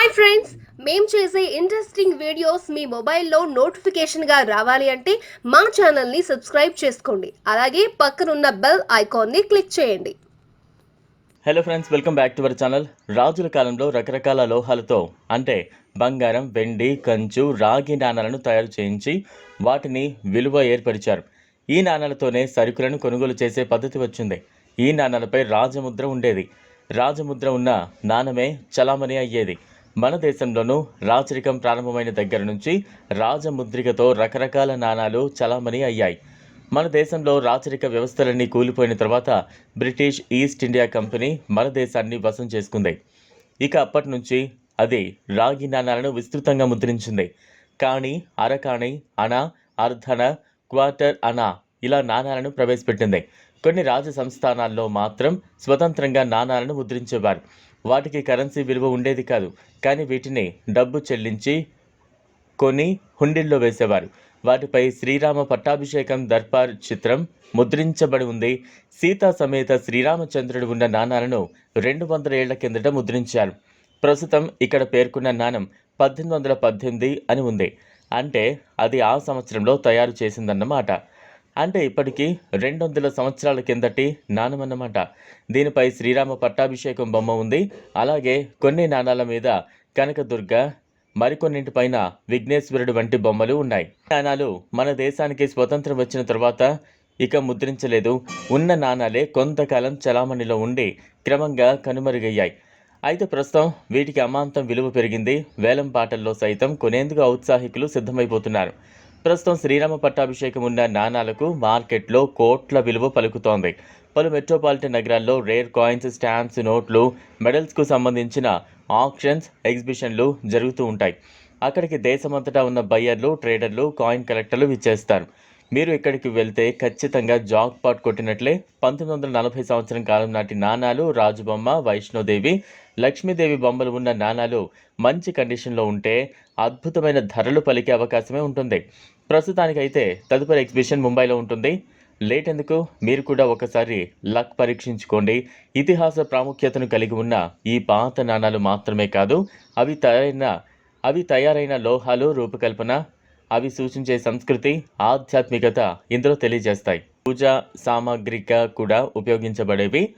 Hi friends మేము చేసే interesting videos మీ మొబైల్లో నోటిఫికేషన్గా రావాలి అంటే మా ఛానల్ని సబ్స్క్రైబ్ చేసుకోండి. అలాగే పక్కనున్న బెల్ ఐకాన్ని క్లిక్ చేయండి. Hello friends welcome back to our channel రాజుల కాలంలో రకరకాల లోహాలతో అంటే బంగారం వెండి కంచు రాగి నాణాలను తయారు చేయించి వాటిని విలువ ఏర్పరిచారు. ఈ నాణాలతోనే సరుకులను కొనుగోలు చేసే పద్ధతి వచ్చింది. ఈ నాణాలపై రాజముద్ర ఉండేది. రాజముద్ర ఉన్న నాణమే చలామణి అయ్యేది. మన దేశంలోనూ రాచరికం ప్రారంభమైన దగ్గర నుంచి రాజముద్రికతో రకరకాల నాణాలు చలామణి అయ్యాయి. మన దేశంలో రాచరిక వ్యవస్థలన్నీ కూలిపోయిన తర్వాత బ్రిటిష్ ఈస్ట్ ఇండియా కంపెనీ మన దేశాన్ని వశం చేసుకుంది. ఇక అప్పటి నుంచి అది రాగి నాణాలను విస్తృతంగా ముద్రించింది. కానీ అరకాణి అణ అర్ధన క్వార్టర్ అణ ఇలా నాణాలను ప్రవేశపెట్టింది. కొన్ని రాజ సంస్థానాల్లో మాత్రం స్వతంత్రంగా నాణాలను ముద్రించేవారు. వాటికి కరెన్సీ విలువ ఉండేది కాదు. కానీ వీటిని డబ్బు చెల్లించి కొని హుండీల్లో వేసేవారు. వాటిపై శ్రీరామ పట్టాభిషేకం దర్బార్ చిత్రం ముద్రించబడి ఉంది. సీతా సమేత శ్రీరామచంద్రుడు ఉన్న నాణాలను రెండు వందల ఏళ్ళ కిందట ముద్రించారు. ప్రస్తుతం ఇక్కడ పేర్కొన్న నాణం పద్దెనిమిది వందల పద్దెనిమిది అని ఉంది. అంటే అది ఆ సంవత్సరంలో తయారు చేసిందన్నమాట. అంటే ఇప్పటికీ రెండు వందల సంవత్సరాల కిందటి నాణమన్నమాట దీనిపై శ్రీరామ పట్టాభిషేకం బొమ్మ ఉంది. అలాగే కొన్ని నాణాల మీద కనకదుర్గ మరికొన్నింటిపైన విఘ్నేశ్వరుడు వంటి బొమ్మలు ఉన్నాయి. నాణాలు మన దేశానికి స్వతంత్రం వచ్చిన తర్వాత ఇక ముద్రించలేదు. ఉన్న నాణాలే కొంతకాలం చలామణిలో ఉండి క్రమంగా కనుమరుగయ్యాయి. అయితే ప్రస్తుతం వీటికి అమాంతం విలువ పెరిగింది. వేలం పాటల్లో సైతం కొనేందుకు ఔత్సాహికులు సిద్ధమైపోతున్నారు. ప్రస్తుతం శ్రీరామ పట్టాభిషేకం ఉన్న నాణాలకు మార్కెట్లో కోట్ల విలువ పలుకుతోంది. పలు మెట్రోపాలిటన్ నగరాల్లో రేర్ కాయిన్స్ స్టాంప్స్ నోట్లు మెడల్స్కు సంబంధించిన ఆక్షన్స్ ఎగ్జిబిషన్లు జరుగుతూ ఉంటాయి. అక్కడికి దేశమంతటా ఉన్న బయ్యర్లు ట్రేడర్లు కాయిన్ కలెక్టర్లు విచ్చేస్తారు. మీరు ఇక్కడికి వెళ్తే ఖచ్చితంగా జాక్ పాట్ కొట్టినట్లే పంతొమ్మిది వందల నలభై సంవత్సరం కాలం నాటి నాణాలు రాజుబొమ్మ వైష్ణోదేవి లక్ష్మీదేవి బొమ్మలు ఉన్న నాణాలు మంచి కండిషన్లో ఉంటే అద్భుతమైన ధరలు పలికే అవకాశమే ఉంటుంది. ప్రస్తుతానికైతే తదుపరి ఎగ్జిబిషన్ ముంబైలో ఉంటుంది. లేట్ ఎందుకు? మీరు కూడా ఒకసారి లక్ పరీక్షించుకోండి. ఇతిహాస ప్రాముఖ్యతను కలిగి ఉన్న ఈ పాత నాణాలు మాత్రమే కాదు అవి తయారైన అవి తయారైన లోహాలు రూపకల్పన అవి సూచించే సంస్కృతి ఆధ్యాత్మికత ఇందులో తెలియజేస్తాయి. పూజా సామాగ్రిగా కూడా ఉపయోగించబడేవి.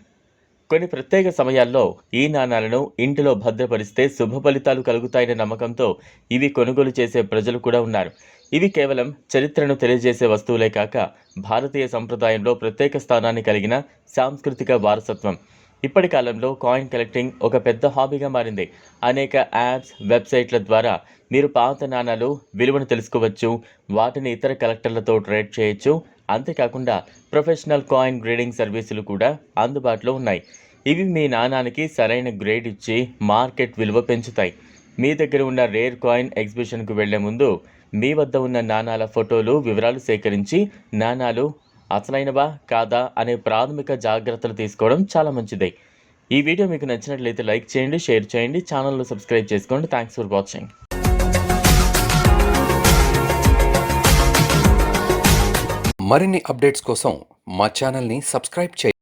కొన్ని ప్రత్యేక సమయాల్లో ఈ నాణాలను ఇంటిలో భద్రపరిస్తే శుభ ఫలితాలు కలుగుతాయనే నమ్మకంతో ఇవి కొనుగోలు చేసే ప్రజలు కూడా ఉన్నారు. ఇవి కేవలం చరిత్రను తెలియజేసే వస్తువులే కాక భారతీయ సంప్రదాయంలో ప్రత్యేక స్థానాన్ని కలిగిన సాంస్కృతిక వారసత్వం. ఇప్పటి కాలంలో కాయిన్ కలెక్టింగ్ ఒక పెద్ద హాబీగా మారింది. అనేక యాప్స్ వెబ్సైట్ల ద్వారా మీరు పాత నాణాలు విలువను తెలుసుకోవచ్చు వాటిని ఇతర కలెక్టర్లతో ట్రేడ్ చేయొచ్చు. అంతేకాకుండా ప్రొఫెషనల్ కాయిన్ గ్రేడింగ్ సర్వీసులు కూడా అందుబాటులో ఉన్నాయి. ఇవి మీ నాణానికి సరైన గ్రేడ్ ఇచ్చి మార్కెట్ విలువ పెంచుతాయి. మీ దగ్గర ఉన్న రేర్ కాయిన్ ఎగ్జిబిషన్కు వెళ్ళే ముందు మీ వద్ద ఉన్న నాణాల ఫోటోలు వివరాలు సేకరించి నాణాలు అసలైనవా కాదా అనే ప్రాథమిక జాగ్రత్తలు తీసుకోవడం చాలా మంచిది. ఈ వీడియో మీకు నచ్చినట్లయితే లైక్ చేయండి షేర్ చేయండి ఛానల్ను సబ్స్క్రైబ్ చేసుకోండి. థ్యాంక్స్ ఫర్ వాచింగ్ మరిన్ని అప్డేట్స్ కోసం మా ఛానల్ని సబ్స్క్రైబ్ చేయండి.